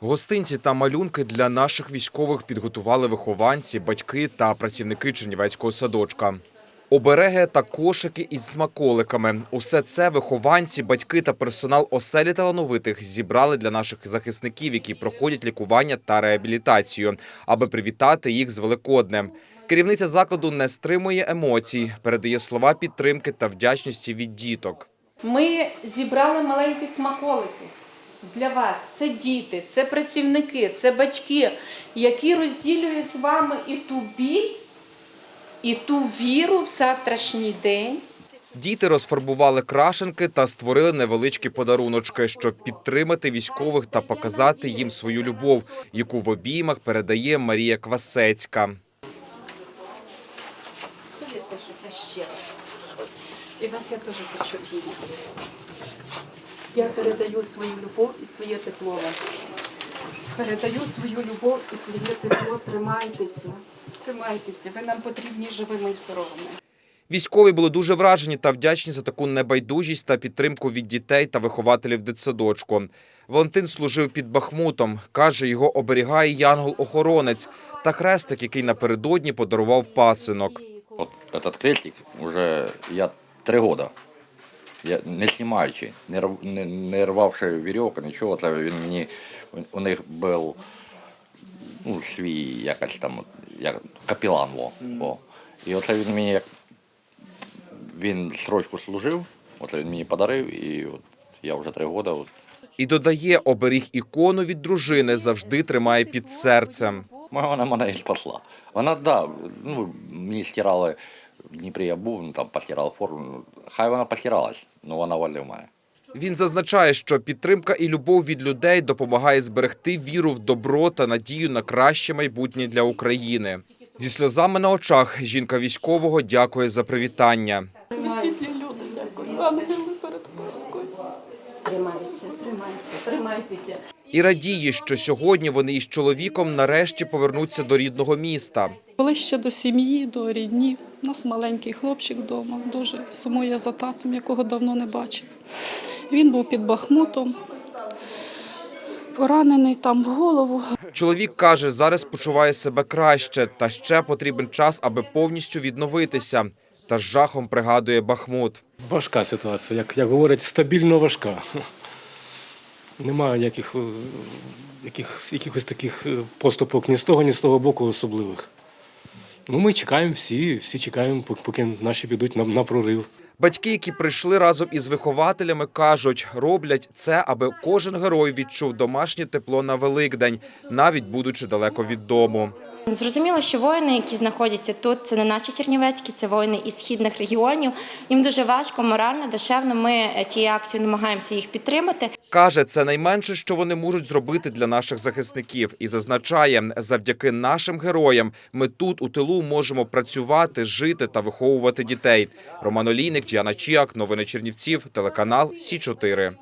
Гостинці та малюнки для наших військових підготували вихованці, батьки та працівники Чернівецького садочка. Обереги та кошики із смаколиками. Усе це вихованці, батьки та персонал оселі талановитих зібрали для наших захисників, які проходять лікування та реабілітацію, аби привітати їх з Великоднем. Керівниця закладу не стримує емоцій, передає слова підтримки та вдячності від діток. Ми зібрали маленькі смаколики для вас. Це діти, це працівники, це батьки, які розділюють з вами і ту біль, і ту віру в завтрашній день. Діти розфарбували крашенки та створили невеличкі подаруночки, щоб підтримати військових та показати їм свою любов, яку в обіймах передає Марія Квасецька. І вас я теж хочу цінити. Я передаю свою любов і своє тепло вам. Передаю свою любов і своє тепло. Тримайтеся. Тримайтеся. Ви нам потрібні живими і здоровими. Військові були дуже вражені та вдячні за таку небайдужість та підтримку від дітей та вихователів дитсадочку. Валентин служив під Бахмутом. Каже, його оберігає янгол-охоронець та хрестик, який напередодні подарував пасинок. Вот этот крестик уже я три года. Я не знімаючи, не, рв- не, не рвавши вірьовку, нічого, це він мені у них був ну, свій якась там як капілан. Во, во. І оце він мені як він строчку служив, оце він мені подарив, і от я вже три роки. От, І додає, оберіг ікону від дружини завжди тримає під серцем. Вона мене і спасла. Вона, да, ну, мені стирали, в Дніпрі я був, ну, там постирали форму. ну, Хай вона постиралась, але вона валив мене. Він зазначає, що підтримка і любов від людей допомагає зберегти віру в добро та надію на краще майбутнє для України. Зі сльозами на очах жінка військового дякує за привітання. Ми світлі люди, дякую. Ангели перед Паскою. Тримайся, тримайся, тримайтеся. І радіє, що сьогодні вони із чоловіком нарешті повернуться до рідного міста. Ближче до сім'ї, до рідні. У нас маленький хлопчик вдома, дуже сумує за татом, якого давно не бачив. Він був під Бахмутом, поранений там в голову. Чоловік каже, зараз почуває себе краще, та ще потрібен час, аби повністю відновитися. Та з жахом пригадує Бахмут. Важка ситуація, як, як говорять, стабільно важка. Немає ніяких, е, яких, якихось таких е, поступок ні з того, ні з того боку особливих. Ну, ми чекаємо всі, всі чекаємо, пок- поки наші підуть на, на прорив. Батьки, які прийшли разом із вихователями, кажуть, роблять це, аби кожен герой відчув домашнє тепло на Великдень, навіть будучи далеко від дому. Зрозуміло, що воїни, які знаходяться тут, це не наші чернівецькі, це воїни із східних регіонів. Їм дуже важко, морально, душевно. Ми е, цією акцією намагаємося їх підтримати. Каже, це найменше, що вони можуть зробити для наших захисників, і зазначає, завдяки нашим героям ми тут у тилу можемо працювати, жити та виховувати дітей. Роман Олійник, Діана Чіак, новини Чернівців, телеканал Сі 4